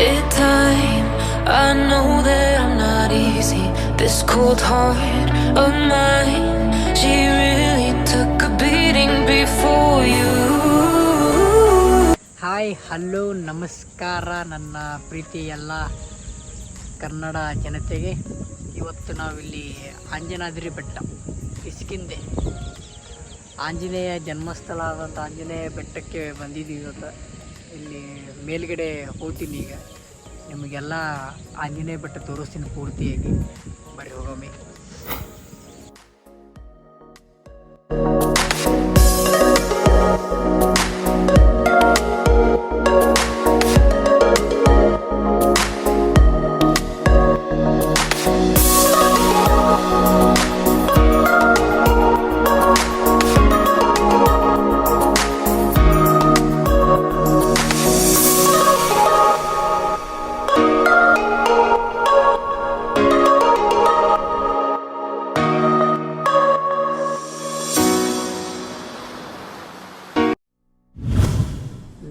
it time. I know that I'm not easy. This cold heart of mine, she really took a beating before you. Hi hello ನಮಸ್ಕಾರ ನನ್ನ ಪ್ರೀತಿ ಎಲ್ಲ ಕನ್ನಡ ಜನತೆಗೆ ಇವತ್ತು ನಾವಿಲ್ಲಿ ಆಂಜನಾದ್ರಿ ಬೆಟ್ಟ ಇಸ್ಕಿಂದೆ ಆಂಜನೇಯ ಜನ್ಮಸ್ಥಳ ಆದಂಥ ಆಂಜನೇಯ ಬೆಟ್ಟಕ್ಕೆ ಬಂದಿದ್ದೀವಿ ಇವತ್ತು ಇಲ್ಲಿ ಮೇಲ್ಗಡೆ ಹೋಗ್ತೀನಿ ಈಗ. ನಿಮಗೆಲ್ಲ ಆಂಜನೇಯ ಬೆಟ್ಟ ತೋರಿಸ್ತೀನಿ ಪೂರ್ತಿಯಾಗಿ. ಬರೀ ಹೋಗೊಮ್ಮೆ.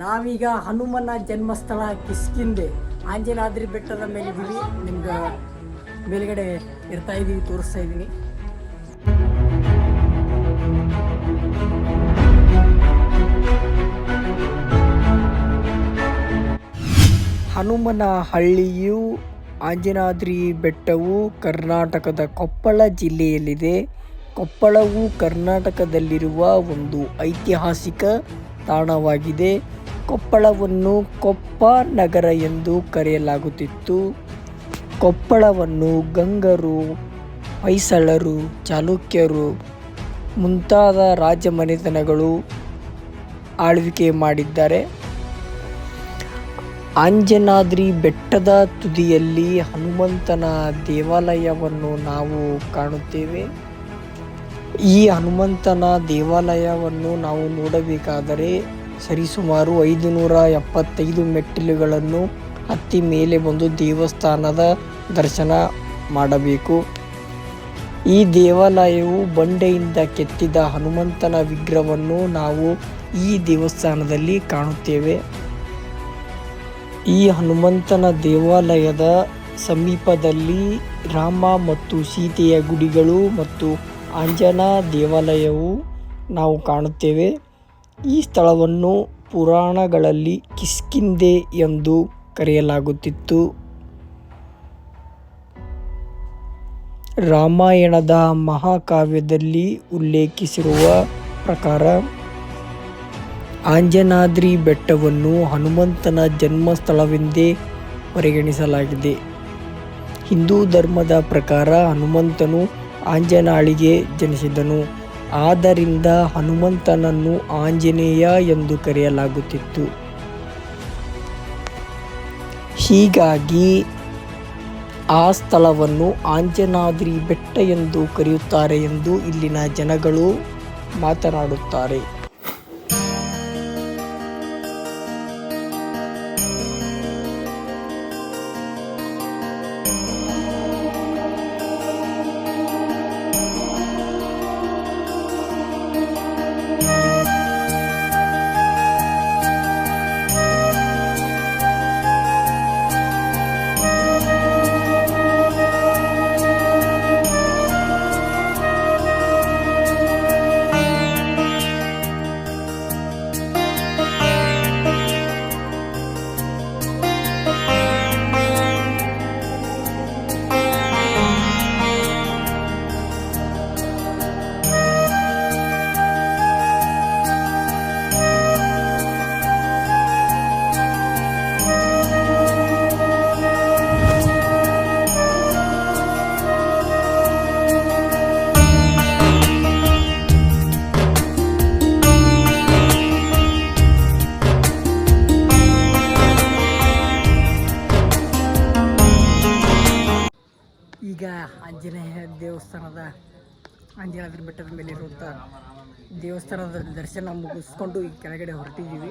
ನಾವೀಗ ಹನುಮನ ಜನ್ಮಸ್ಥಳ ಕಿಸ್ಕಿಂದೆ ಆಂಜನಾದ್ರಿ ಬೆಟ್ಟದ ಮೇಲಿದ್ದೀವಿ ನಿಮ್ಗೆ ಮೇಲ್ಗಡೆ ಇರ್ತಾ ಇದ್ದೀವಿ ತೋರಿಸ್ತಾ ಇದ್ದೀನಿ ಹನುಮನ ಹಳ್ಳಿಯು ಆಂಜನಾದ್ರಿ ಬೆಟ್ಟವು ಕರ್ನಾಟಕದ ಕೊಪ್ಪಳ ಜಿಲ್ಲೆಯಲ್ಲಿದೆ. ಕೊಪ್ಪಳವು ಕರ್ನಾಟಕದಲ್ಲಿರುವ ಒಂದು ಐತಿಹಾಸಿಕ ತಾಣವಾಗಿದೆ. ಕೊಪ್ಪಳವನ್ನು ಕೊಪ್ಪ ನಗರ ಎಂದು ಕರೆಯಲಾಗುತ್ತಿತ್ತು. ಕೊಪ್ಪಳವನ್ನು ಗಂಗರು, ಹೊಯ್ಸಳರು, ಚಾಲುಕ್ಯರು, ಮುಂತಾದ ರಾಜಮನೆತನಗಳು ಆಳ್ವಿಕೆ ಮಾಡಿದ್ದಾರೆ. ಆಂಜನಾದ್ರಿ ಬೆಟ್ಟದ ತುದಿಯಲ್ಲಿ ಹನುಮಂತನ ದೇವಾಲಯವನ್ನು ನಾವು ಕಾಣುತ್ತೇವೆ. ಈ ಹನುಮಂತನ ದೇವಾಲಯವನ್ನು ನಾವು ನೋಡಬೇಕಾದರೆ ಸರಿಸುಮಾರು ಐದು ನೂರ ಎಪ್ಪತ್ತೈದು ಮೆಟ್ಟಿಲುಗಳನ್ನು ಹತ್ತಿ ಮೇಲೆ ಬಂದು ದೇವಸ್ಥಾನದ ದರ್ಶನ ಮಾಡಬೇಕು. ಈ ದೇವಾಲಯವು ಬಂಡೆಯಿಂದ ಕೆತ್ತಿದ ಹನುಮಂತನ ವಿಗ್ರಹವನ್ನು ನಾವು ಈ ದೇವಸ್ಥಾನದಲ್ಲಿ ಕಾಣುತ್ತೇವೆ. ಈ ಹನುಮಂತನ ದೇವಾಲಯದ ಸಮೀಪದಲ್ಲಿ ರಾಮ ಮತ್ತು ಸೀತೆಯ ಗುಡಿಗಳು ಮತ್ತು ಆಂಜನಾ ದೇವಾಲಯವು ನಾವು ಕಾಣುತ್ತೇವೆ. ಈ ಸ್ಥಳವನ್ನು ಪುರಾಣಗಳಲ್ಲಿ ಕಿಸ್ಕಿಂದೆ ಎಂದು ಕರೆಯಲಾಗುತ್ತಿತ್ತು. ರಾಮಾಯಣದ ಮಹಾಕಾವ್ಯದಲ್ಲಿ ಉಲ್ಲೇಖಿಸಿರುವ ಪ್ರಕಾರ, ಆಂಜನಾದ್ರಿ ಬೆಟ್ಟವನ್ನು ಹನುಮಂತನ ಜನ್ಮಸ್ಥಳವೆಂದೇ ಪರಿಗಣಿಸಲಾಗಿದೆ. ಹಿಂದೂ ಧರ್ಮದ ಪ್ರಕಾರ ಹನುಮಂತನು ಆಂಜನಾಳಿಗೆ ಜನಿಸಿದನು. ಆದ್ದರಿಂದ ಹನುಮಂತನನ್ನು ಆಂಜನೇಯ ಎಂದು ಕರೆಯಲಾಗುತ್ತಿತ್ತು. ಹೀಗಾಗಿ ಆ ಸ್ಥಳವನ್ನು ಆಂಜನಾದ್ರಿ ಬೆಟ್ಟ ಎಂದು ಕರೆಯುತ್ತಾರೆ ಎಂದು ಇಲ್ಲಿನ ಜನಗಳು ಮಾತನಾಡುತ್ತಾರೆ. ಈಗ ಆಂಜನೇಯ ದೇವಸ್ಥಾನದ ಆಂಜನಾದ್ರಿ ಬೆಟ್ಟದ ಮೇಲೆ ಇರುವಂಥ ದೇವಸ್ಥಾನದ ದರ್ಶನ ಮುಗಿಸ್ಕೊಂಡು ಈ ಕೆಳಗಡೆ ಹೊರಟಿದ್ದೀವಿ.